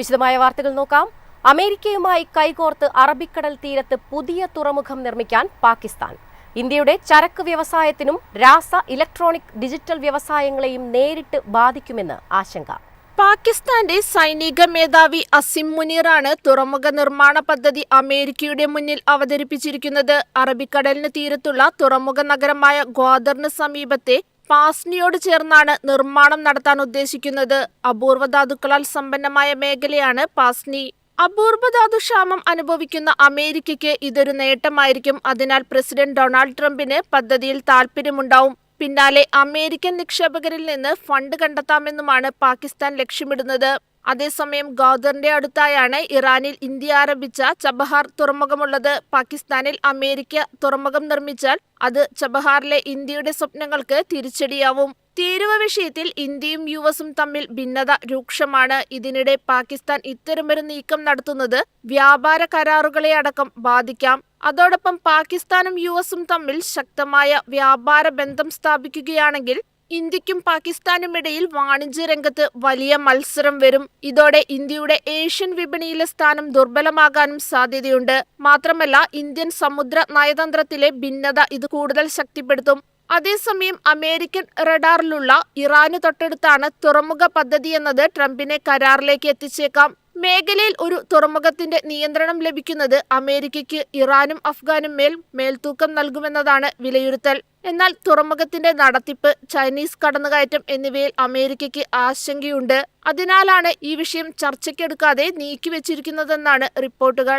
വിശദമായ വാർത്തകൾ നോക്കാം. അമേരിക്കയുമായി കൈകോർത്ത് അറബിക്കടൽ തീരത്ത് പുതിയ തുറമുഖം നിർമ്മിക്കാൻ പാകിസ്ഥാൻ. ഇന്ത്യയുടെ ചരക്ക് വ്യവസായത്തിനും രാസ ഇലക്ട്രോണിക് ഡിജിറ്റൽ വ്യവസായങ്ങളെയും നേരിട്ട് ബാധിക്കുമെന്ന് ആശങ്ക. പാകിസ്ഥാന്റെ സൈനിക മേധാവി അസിം മുനീറാണ് തുറമുഖ നിർമ്മാണ പദ്ധതി അമേരിക്കയുടെ മുന്നിൽ അവതരിപ്പിച്ചിരിക്കുന്നത്. അറബിക്കടലിന് തീരത്തുള്ള തുറമുഖ നഗരമായ ഗ്വാദറിന് സമീപത്തെ പാസ്നിയോട് ചേർന്നാണ് നിർമ്മാണം നടത്താൻ ഉദ്ദേശിക്കുന്നത്. അപൂർവ ധാതുക്കളാൽ സമ്പന്നമായ മേഖലയാണ് പാസ്നി. അപൂർവ ക്ഷാമം അനുഭവിക്കുന്ന അമേരിക്കയ്ക്ക് ഇതൊരു നേട്ടമായിരിക്കും. അതിനാൽ പ്രസിഡന്റ് ഡൊണാൾഡ് ട്രംപിന് പദ്ധതിയിൽ താൽപ്പര്യമുണ്ടാവും പിന്നാലെ അമേരിക്കൻ നിക്ഷേപകരിൽ നിന്ന് ഫണ്ട് കണ്ടെത്താമെന്നുമാണ് പാകിസ്ഥാൻ ലക്ഷ്യമിടുന്നത്. അതേസമയം ഗോദറിന്റെ അടുത്തായാണ് ഇറാനിൽ ഇന്ത്യ ആരംഭിച്ച ചബഹാർ തുറമുഖമുള്ളത്. പാകിസ്ഥാനിൽ അമേരിക്ക തുറമുഖം നിർമ്മിച്ചാൽ അത് ചബഹാറിലെ ഇന്ത്യയുടെ സ്വപ്നങ്ങൾക്ക് തിരിച്ചടിയാവും. തീരുവ വിഷയത്തിൽ ഇന്ത്യയും യു എസും തമ്മിൽ ഭിന്നത രൂക്ഷമാണ്. ഇതിനിടെ പാകിസ്ഥാൻ ഇത്തരമൊരു നീക്കം നടത്തുന്നത് വ്യാപാര കരാറുകളെ അടക്കം ബാധിക്കാം. അതോടൊപ്പം പാകിസ്ഥാനും യു എസും തമ്മിൽ ശക്തമായ വ്യാപാര ബന്ധം സ്ഥാപിക്കുകയാണെങ്കിൽ ഇന്ത്യക്കും പാകിസ്ഥാനും ഇടയിൽ വാണിജ്യ രംഗത്ത് വലിയ മത്സരം വരും. ഇതോടെ ഇന്ത്യയുടെ ഏഷ്യൻ വിപണിയിലെ സ്ഥാനം ദുർബലമാകാനും സാധ്യതയുണ്ട്. മാത്രമല്ല ഇന്ത്യൻ സമുദ്ര നയതന്ത്രത്തിലെ ഭിന്നത ഇത് കൂടുതൽ ശക്തിപ്പെടുത്തും. അതേസമയം അമേരിക്കൻ റഡാറിലുള്ള ഇറാന് തൊട്ടടുത്താണ് തുറമുഖ പദ്ധതി എന്നത് ട്രംപിനെ കരാറിലേക്ക് എത്തിച്ചേക്കാം. മേഖലയിൽ ഒരു തുറമുഖത്തിന്റെ നിയന്ത്രണം ലഭിക്കുന്നത് അമേരിക്കയ്ക്ക് ഇറാനും അഫ്ഗാനും മേൽ മേൽത്തൂക്കം നൽകുമെന്നതാണ് വിലയിരുത്തൽ. എന്നാൽ തുറമുഖത്തിന്റെ നടത്തിപ്പ് ചൈനീസ് കടന്നുകയറ്റം എന്നിവയിൽ അമേരിക്കയ്ക്ക് ആശങ്കയുണ്ട്. അതിനാലാണ് ഈ വിഷയം ചർച്ചയ്ക്കെടുക്കാതെ നീക്കിവച്ചിരിക്കുന്നതെന്നാണ് റിപ്പോർട്ടുകൾ.